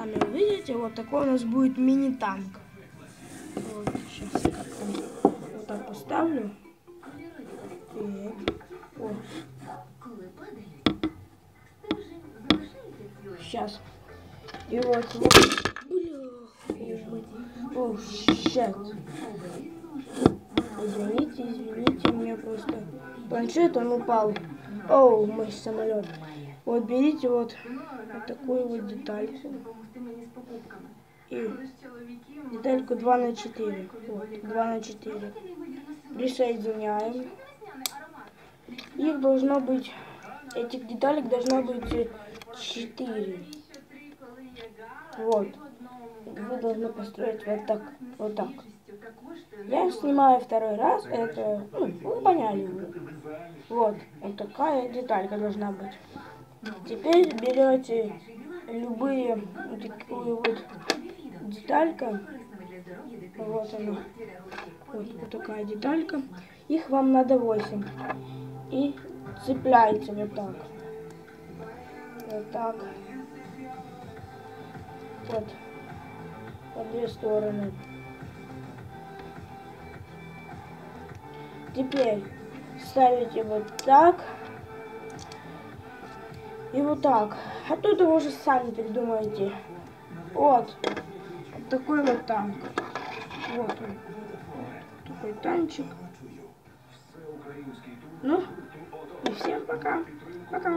сами увидите. Вот такой у нас будет мини-танк. Вот, сейчас как-то вот так поставлю. И, о, сейчас. И вот, вот. О, щет. Извините, извините, у меня просто планшет, он упал. Оу, мой самолет. Вот берите вот, вот такую вот детальку. И детальку 2 на 4. Вот, 2 на 4. Присоединяем. Их должно быть, этих деталек должно быть 4. Вот. Вы должны построить вот так, вот так. Я снимаю второй раз, это, ну, вы поняли. Вот, вот такая деталька должна быть. Теперь берете любые вот вот деталька. Вот она. Вот, вот такая деталька. Их вам надо 8. И цепляете вот так. Вот так. Вот. По две стороны. Теперь ставите вот так. И вот так. А тут вы уже сами придумаете. Вот. такой вот танк. Вот он. Вот такой танчик. Ну, и всем пока. Пока.